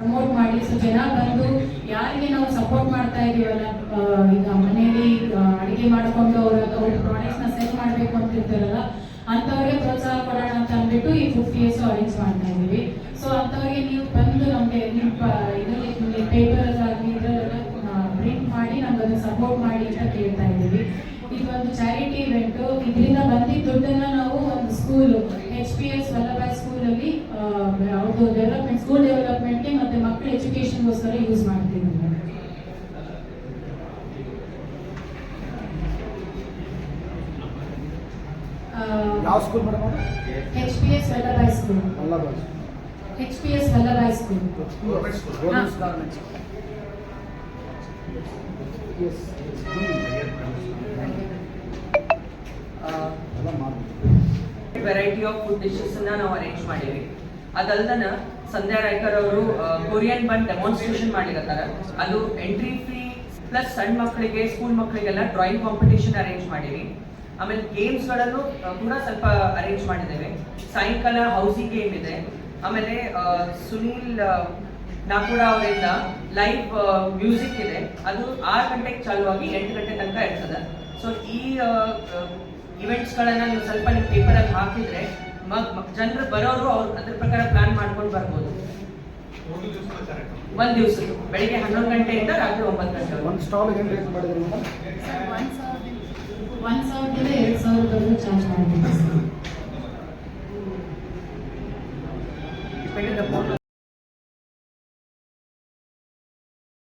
Promote ಮಾಡಿ. So ಜನ ಬಂದು ಯಾರಿಗೆ ನಾವು ಸಪೋರ್ಟ್ ಮಾಡ್ತಾ ಇದೀವಲ್ಲ ಈಗ ಮನೆಯಲ್ಲಿ ಅಡಿಗೆ ಮಾಡ್ಕೊಂಡು ಅವ್ರ ಅವ್ರ ಪ್ರಾಡಕ್ಟ್ಸ್ನ ಸೆಲ್ ಮಾಡಬೇಕು ಅಂತ ಇರ್ತಾರಲ್ಲ, ಅಂಥವ್ರಿಗೆ ಪ್ರೋತ್ಸಾಹ ಕೊಡೋಣ ಅಂತ ಅಂದ್ಬಿಟ್ಟು ಈ ಫಿಫ್ಟಿ ಇಯರ್ಸ್ ಅರೇಂಜ್ ಮಾಡ್ತಾ ಇದ್ದೀವಿ. ಸೊ ಅಂಥವ್ರಿಗೆ ನೀವು ಬಂದು ನಮಗೆ ನಿಮ್ಮ ಇದರಲ್ಲಿ, ನಿಮಗೆ ಪೇಪರ್ ಆಗಲಿ ಪ್ರಿಂಟ್ ಮಾಡಿ ನಮ್ಗೆ ಅದನ್ನ ಸಪೋರ್ಟ್ ಮಾಡಿ ಅಂತ ಕೇಳ್ತಾ ಇದ್ದೀವಿ. ಇದೊಂದು ಚಾರಿಟಿ ಇವೆಂಟು ಇದರಿಂದ ಬಂದಿದ್ದ ದುಡ್ಡನ್ನ ನಾವು ಒಂದು school H P S Vallabhai ಯಾವ school madam H P S Vallabhai school ಅಲ್ಲ H P S Vallabhai school variety of food dishes ಅನ್ನ ನಾವು ಅರೇಂಜ್ ಮಾಡಿವಿ ಅದಲ್ದನ ಸಂಧ್ಯಾ ರಾಯ್ಕರ್ ಅವರು ಕೊರಿಯನ್ ಬನ್ ಡೆಮಾನ್ಸ್ಟ್ರೇಷನ್ ಮಾಡಿರತ್ತಾರ ಅದು ಎಂಟ್ರಿ ಫೀ ಪ್ಲಸ್ ಸಣ್ಣ ಮಕ್ಕಳಿಗೆ ಸ್ಕೂಲ್ ಮಕ್ಕಳಿಗೆಲ್ಲ ಡ್ರಾಯಿಂಗ್ ಕಾಂಪಿಟೇಷನ್ ಅರೇಂಜ್ ಮಾಡೀವಿ ಆಮೇಲೆ ಗೇಮ್ಸ್ಗಳನ್ನು ಕೂಡ ಸ್ವಲ್ಪ ಅರೇಂಜ್ ಮಾಡಿದ್ದೇವೆ. ಸಾಯಂಕಾಲ ಹೌಸಿ ಗೇಮ್ ಇದೆ. ಆಮೇಲೆ ಸುನೀಲ್ ಆ, ನಾಕೂಡ ಅವರಿಂದ ಲೈವ್ ಮ್ಯೂಸಿಕ್ ಇದೆ. ಅದು ಆರು ಗಂಟೆಗೆ ಚಾಲುವಾಗಿ ಎಂಟು ಗಂಟೆ ತನಕ ಇರ್ತದೆ. ಸೊ ಈ ಇವೆಂಟ್ಸ್ಗಳನ್ನು ನೀವು ಸ್ವಲ್ಪ ನಿಮ್ಮ ಪೇಪರ್ ಅಲ್ಲಿ ಹಾಕಿದ್ರೆ ಜನರು ಬರೋರು ಅವ್ರು ಅದ್ರ ಪ್ರಕಾರ ಪ್ಲಾನ್ ಮಾಡ್ಕೊಂಡು ಬರ್ಬೋದು. ಒಂದು ದಿವಸ ಬೆಳಿಗ್ಗೆ ಹನ್ನೊಂದು ಗಂಟೆಯಿಂದ ರಾತ್ರಿ ಒಂಬತ್ತು ಗಂಟೆ ಒಂದು ಸ್ಟಾಲ್ ಏನು ರೇಟ್ ಮಾಡಿದ್ರಿ ಮೇಡಮ್? ಸರ್, ಒಂದು ಸಾವಿರದಲ್ಲಿ ಎರಡು ಸಾವಿರದವರೆಗೂ ಚಾರ್ಜ್ ಮಾಡ್ತೀವಿ